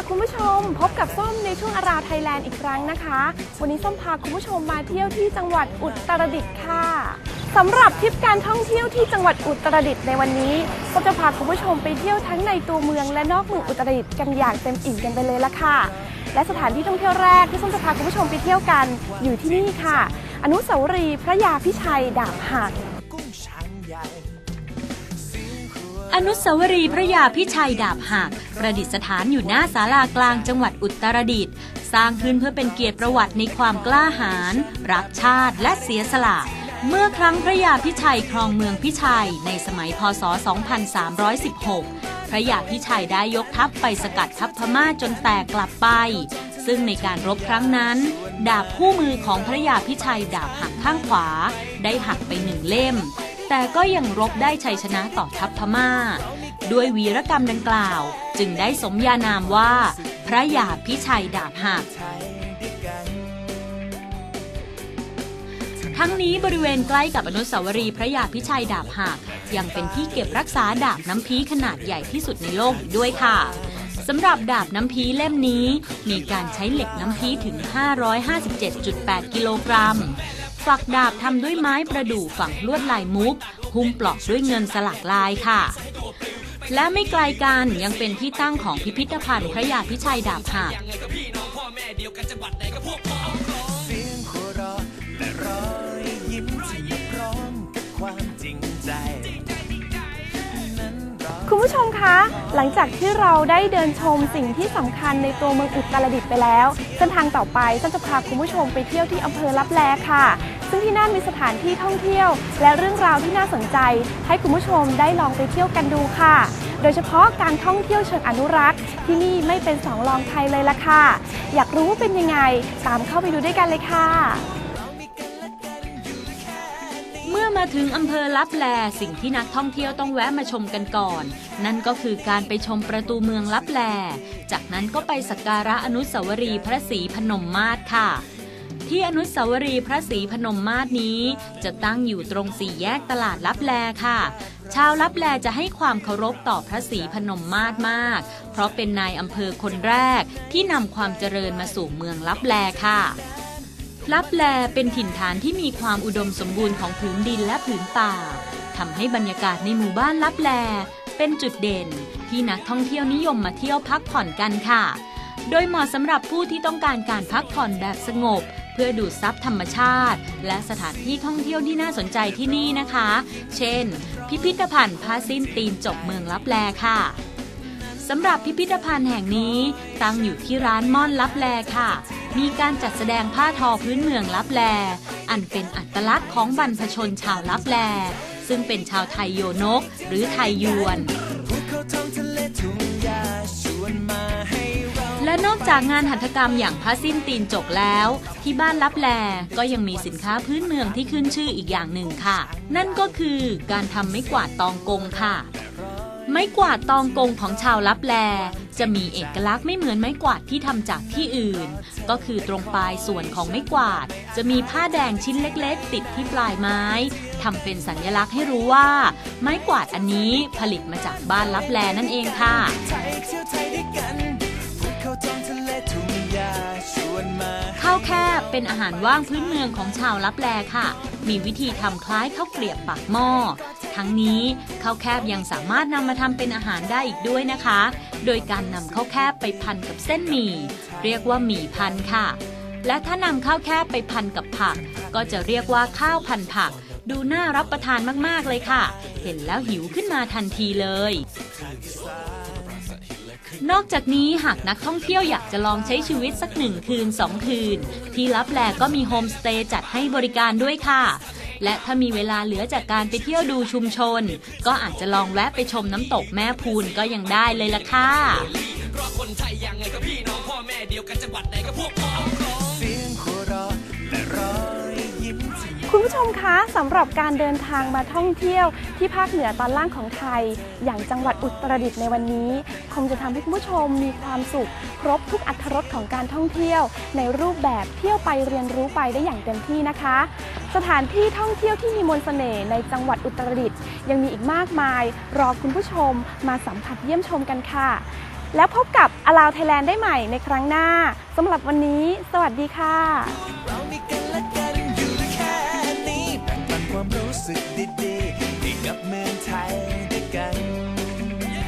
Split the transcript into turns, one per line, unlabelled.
ค่ะคุณผู้ชม พบกับส้มในช่วงอาราวไทยแลนด์อีกครั้งนะคะ วันนี้ส้มพาคุณผู้ชมมาเที่ยวที่จังหวัดอุตรดิตถ์ค่ะสำหรับทริปการท่องเที่ยวที่จังหวัดอุตรดิตถ์ในวันนี้ก็จะพาคุณผู้ชมไปเที่ยวทั้งในตัวเมืองและนอกเมืองอุตรดิตถ์กันอย่างเต็มอิ่มกันไปเลยละค่ะ และสถานที่ท่องเที่ยวแรกที่ส้มจะพาคุณผู้ชมไปเที่ยวกันอยู่ที่นี่ค่ะ อนุสาวรีย์พระยาพิชัยดาบหัก
อนุสาวรีย์พระยาพิชัยดาบหักประดิษฐานอยู่หน้าศาลากลางจังหวัดอุตรดิตถ์สร้างขึ้นเพื่อเป็นเกียรติประวัติในความกล้าหาญรักชาติและเสียสละเมื่อครั้งพระยาพิชัยครองเมืองพิชัยในสมัยพศ 2316 พระยาพิชัยได้ยกทัพไปสกัดทัพพม่าจนแตกกลับไป ซึ่งในการรบครั้งนั้น ดาบคู่มือของพระยาพิชัยดาบหักข้างขวา ได้หักไปหนึ่งเล่ม แต่ก็ยังรบได้ชัยชนะต่อทัพพม่า ด้วยวีรกรรมดังกล่าว จึงได้สมญานามว่า พระยาพิชัยดาบหักทั้งนี้บริเวณใกล้กับอนุสาวรีย์พระยาพิชัยดาบหักยังเป็นที่เก็บรักษาดาบน้ำพีขนาดใหญ่ที่สุดในโลกด้วยค่ะสำหรับดาบน้ำพีเล่มนี้ มีการใช้เหล็กน้ำพีถึง 557.8 กิโลกรัม ฝักดาบทำด้วยไม้ประดู่ฝังลวดลายมุกหุ้มปลอกด้วยเงินสลักลายค่ะ และไม่ไกลกันยังเป็นที่ตั้งของพิพิธภัณฑ์พระยาพิชัยดาบหัก
เสียงหัวเราะและรอยยิ้มที่พร้อมกับความ
คุณผู้ชมคะ หลังจากที่เราได้เดินชมสิ่งที่สำคัญในตัวเมืองอุตรดิตถ์ไปแล้ว เส้นทางต่อไปฉันจะพาคุณผู้ชมไปเที่ยวที่อำเภอลับแลค่ะ ซึ่งที่นั่นมีสถานที่ท่องเที่ยว และเรื่องราวที่น่าสนใจ ให้คุณผู้ชมได้ลองไปเที่ยวกันดูค่ะ โดยเฉพาะการท่องเที่ยวเชิงอนุรักษ์ ที่นี่ไม่เป็นสองรองใครเลยละค่ะ อยากรู้เป็นยังไง ตามเข้าไปดูด้วยกันเลยค่ะ
อมาถึงอำเภอลับแลสิ่งที่นักท่องเที่ยวต้องแวะมาชมกันก่อน นั่นก็คือการไปชมประตูเมืองลับแล จากนั้นก็ไปสักการะอนุสาวรีย์พระศรีพนมมาศค่ะ ที่อนุสาวรีย์พระศรีพนมมาศนี้ จะตั้งอยู่ตรงสี่แยกตลาดลับแลค่ะ ชาวลับแลจะให้ความเคารพต่อพระศรีพนมมาศมาก เพราะเป็นนายอำเภอคนแรกที่นำความเจริญมาสู่เมืองลับแลค่ะ ลับแลเป็นถิ่นฐานที่มีความอุดมสมบูรณ์ของผืนดินและผืนป่าทำให้บรรยากาศในหมู่บ้านลับแล เป็นจุดเด่นที่นักท่องเที่ยวนิยมมาเที่ยวพักผ่อนกันค่ะ โดยเหมาะสำหรับผู้ที่ต้องการการพักผ่อนแบบสงบ เพื่อดูดซับธรรมชาติ และสถานที่ท่องเที่ยวที่น่าสนใจที่นี่นะคะ เช่น พิพิธภัณฑ์ผ้าสิ้นตีนจบเมืองลับแลค่ะสำหรับพิพิธภัณฑ์แห่งนี้ตั้งอยู่ที่ร้านม่อนลับแลค่ะ มีการจัดแสดงผ้าทอพื้นเมืองลับแล อันเป็นอัตลักษณ์ของบรรพชนชาวลับแล ซึ่งเป็นชาวไทยโยนก หรือไทยยวนและนอกจากงานหัตถกรรมอย่างผ้าสิ้นตีนจกแล้ว ที่บ้านลับแลก็ยังมีสินค้าพื้นเมืองที่ขึ้นชื่ออีกอย่างหนึ่งค่ะ นั่นก็คือการทำไม้กวาดตองกงค่ะ ไม้กวาดตองกงของชาวลับแล จะมีเอกลักษณ์ไม่เหมือนไม้กวาดที่ทำจากที่อื่น ก็คือตรงปลายส่วนของไม้กวาด จะมีผ้าแดงชิ้นเล็กๆ ติดที่ปลายไม้ทำเป็นสัญลักษณ์ให้รู้ว่า ไม้กวาดอันนี้ผลิตมาจากบ้านลับแลนั่นเองค่ะ
เข้าชวนมา
ข้าวแคบเป็นอาหารว่างพื้นเมืองของชาวลับแลค่ะ มีวิธีทำคล้ายข้าวเกลียบปากหม้อ ทั้งนี้ข้าวแคบยังสามารถนำมาทำเป็นอาหารได้อีกด้วยนะคะ โดยการนำข้าวแคบไปพันกับเส้นหมี่เรียกว่าหมี่พันค่ะ และถ้านำข้าวแคบไปพันกับผัก ก็จะเรียกว่าข้าวพันผัก ดูน่ารับประทานมากๆเลยค่ะ เห็นแล้วหิวขึ้นมาทันทีเลย นอกจากนี้หากนักท่องเที่ยวอยากจะลองใช้ชีวิตสักหนึ่งคืนสองคืน ที่ลับแลก็มีโฮมสเตย์จัดให้บริการด้วยค่ะ และถ้ามีเวลาเหลือจากการไปเที่ยวดูชุมชน ก็อาจจะลองแวะไปชมน้ำตกแม่พูนก็ยังได้เลยล่ะค่ะ
เสีย
คะสำหรับการเดินทางมาท่องเที่ยวที่ภาคเหนือตอนล่างของไทย อย่างจังหวัดอุตรดิตถ์ในวันนี้ คงจะทำให้คุณผู้ชมมีความสุข ครบทุกอัตรรสของการท่องเที่ยว ในรูปแบบเที่ยวไปเรียนรู้ไปได้อย่างเต็มที่นะคะ สถานที่ท่องเที่ยวที่มีมนต์เสน่ห์ในจังหวัดอุตรดิตถ์ยังมีอีกมากมาย รอคุณผู้ชมมาสัมผัสเยี่ยมชมกันค่ะ แล้วพบกับอลาวไทยแลนด์ได้ใหม่ในครั้งหน้าสำหรับวันนี้ สวัสดีค่ะ
ความรู้สึกดีๆ ได้กับเมืองไทยด้วยกัน